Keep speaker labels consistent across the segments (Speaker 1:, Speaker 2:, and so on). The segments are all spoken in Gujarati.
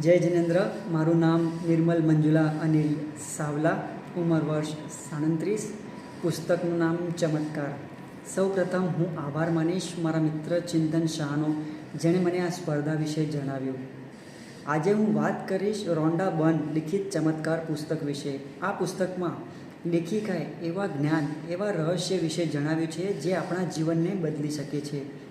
Speaker 1: જય જિનેન્દ્ર. મારું નામ નિર્મલ મંજુલા અનિલ સાવલા. ઉંમર વર્ષ સાડત્રીસ. પુસ્તકનું નામ ચમત્કાર. સૌ પ્રથમ હું આભાર માનીશ મારા મિત્ર ચિંતન શાહનો, જેણે મને આ સ્પર્ધા વિશે જણાવ્યું. આજે હું વાત કરીશ રોન્ડા બન લિખિત ચમત્કાર પુસ્તક વિશે. આ પુસ્તકમાં લેખિકાએ એવા જ્ઞાન, એવા રહસ્ય વિશે જણાવ્યું છે જે આપણા જીવનને બદલી શકે છે.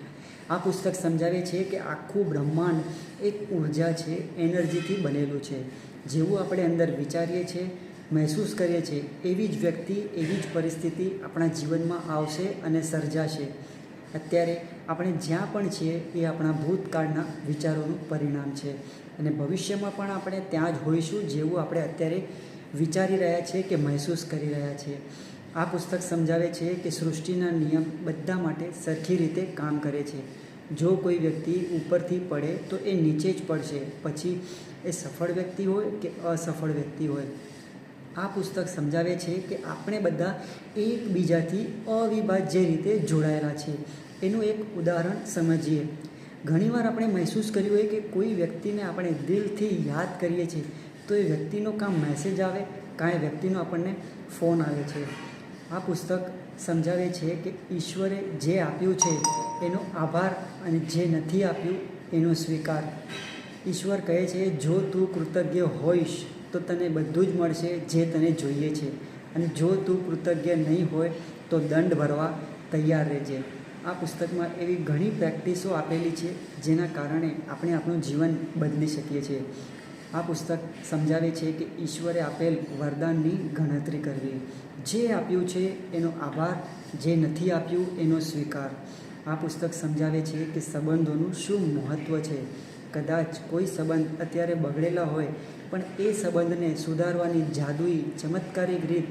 Speaker 1: આ પુસ્તક સમજાવે છે કે આખું બ્રહ્માંડ એક ઊર્જા છે, એનર્જીથી બનેલું છે. જેવું આપણે અંદર વિચારીએ છીએ મહેસૂસ કરીએ છીએ એવી જ વ્યક્તિ, એવી જ પરિસ્થિતિ આપણા જીવનમાં આવશે અને સર્જાશે. અત્યારે આપણે જ્યાં પણ છીએ એ આપણા ભૂતકાળના વિચારોનું પરિણામ છે. અને ભવિષ્યમાં પણ આપણે ત્યાં જ હોઈશું જેવું આપણે અત્યારે વિચારી રહ્યા છીએ કે મહેસૂસ કરી રહ્યા છીએ. આ પુસ્તક સમજાવે છે કે સૃષ્ટિના નિયમ બધા માટે સરખી રીતે કામ કરે છે. જો કોઈ વ્યક્તિ ઉપરથી પડે તો એ નીચે જ પડશે. પછી એ સફળ વ્યક્તિ હોય કે અસફળ વ્યક્તિ હોય. આ પુસ્તક સમજાવે છે કે આપણે બધા એકબીજાથી અવિભાજ્ય રીતે જોડાયેલા છે. એનું એક ઉદાહરણ સમજીએ. ઘણીવાર આપણે મહેસૂસ કર્યું હોય કે કોઈ વ્યક્તિને આપણે દિલથી યાદ કરીએ છીએ, તો એ વ્યક્તિનો કાં મેસેજ આવે કાં એ વ્યક્તિનો આપણને ફોન આવે છે. આ પુસ્તક સમજાવે છે કે ઈશ્વરે જે આપ્યું છે, એનો આભાર અને જે નથી આપ્યું, એનો સ્વીકાર. ઈશ્વર કહે છે, જો તું કૃતજ્ઞ હોઈશ, તો તને બધું જ મળશે જે તને જોઈએ છે. અને જો તું કૃતજ્ઞ નહીં હોય, તો દંડ ભરવા તૈયાર રહેજે. આ પુસ્તકમાં એવી ઘણી પ્રેક્ટિસો આપેલી છે, જેના કારણે આપણે આપણું જીવન બદલી શકીએ છીએ. આ પુસ્તક સમજાવે છે કે ઈશ્વરે આપેલ વરદાનની ગણતરી કરવી. જે આપ્યું છે એનો આભાર, જે નથી આપ્યું એનો સ્વીકાર. આ પુસ્તક સમજાવે છે કે સંબંધોનું શું મહત્ત્વ છે. કદાચ કોઈ સંબંધ અત્યારે બગડેલા હોય, પણ એ સંબંધને સુધારવાની જાદુઈ ચમત્કારિક રીત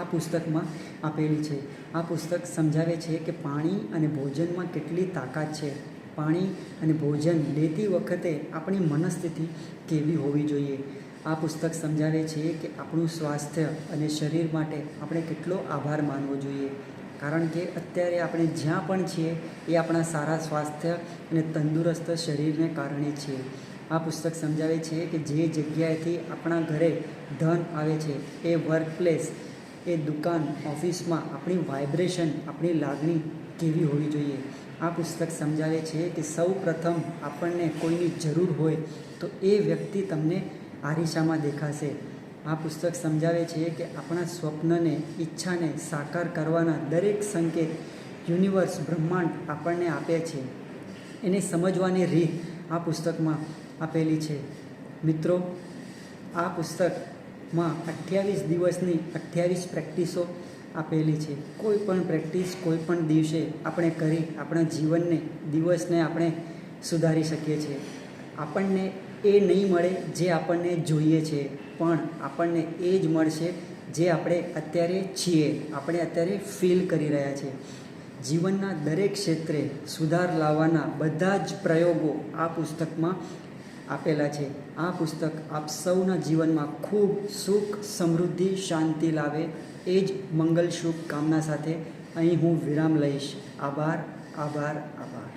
Speaker 1: આ પુસ્તકમાં આપેલી છે. આ પુસ્તક સમજાવે છે કે પાણી અને ભોજનમાં કેટલી તાકાત છે. પાણી અને ભોજન લેતી વખતે આપણી મનસ્થિતિ કેવી હોવી જોઈએ? આ પુસ્તક સમજાવે છે કે આપણું સ્વાસ્થ્ય અને શરીર માટે આપણે કેટલો આભાર માનવો જોઈએ. કારણ કે અત્યારે આપણે જ્યાં પણ છીએ, એ આપણા સારા સ્વાસ્થ્ય અને તંદુરસ્ત શરીરને કારણે છીએ આ પુસ્તક સમજાવે છે કે જે જગ્યાએથી આપણા ઘરે ધન આવે છે, એ વર્ક પ્લેસ એ દુકાન, ઓફિસમાં આપણી વાઇબ્રેશન આપણી લાગણી કેવી હોવી જોઈએ? આ પુસ્તક સમજાવે છે કે સૌ પ્રથમ આપણને કોઈની જરૂર હોય તો એ વ્યક્તિ તમને આરીસામાં દેખાશે. આ પુસ્તક સમજાવે છે કે આપણા સ્વપ્નને, ઈચ્છાને સાકાર કરવાના દરેક સંકેત યુનિવર્સ બ્રહ્માંડ આપણને આપે છે. એને સમજવાની રીત આ પુસ્તકમાં આપેલી છે. મિત્રો, આ પુસ્તકમાં અઠ્યાવીસ દિવસની અઠ્યાવીસ પ્રેક્ટિસો આપેલી છે. કોઈ પણ પ્રેક્ટિસ, કોઈ પણ દિવસે આપણે કરી, આપણા જીવનને, દિવસને આપણે સુધારી શકીએ છીએ. આપણને એ નહીં મળે જે આપણને જોઈએ છે, પણ આપણને એ જ મળશે જે આપણે અત્યારે છીએ, આપણે અત્યારે ફીલ કરી રહ્યા છીએ. જીવનના દરેક ક્ષેત્રે સુધાર લાવવાના બધા જ પ્રયોગો આ પુસ્તકમાં આપેલા છે. આ પુસ્તક આપ સૌના જીવનમાં ખૂબ સુખ, સમૃદ્ધિ, શાંતિ લાવે એ જ મંગલ શુભ કામના સાથે અહીં હું વિરામ લઈશ. આભાર આભાર આભાર.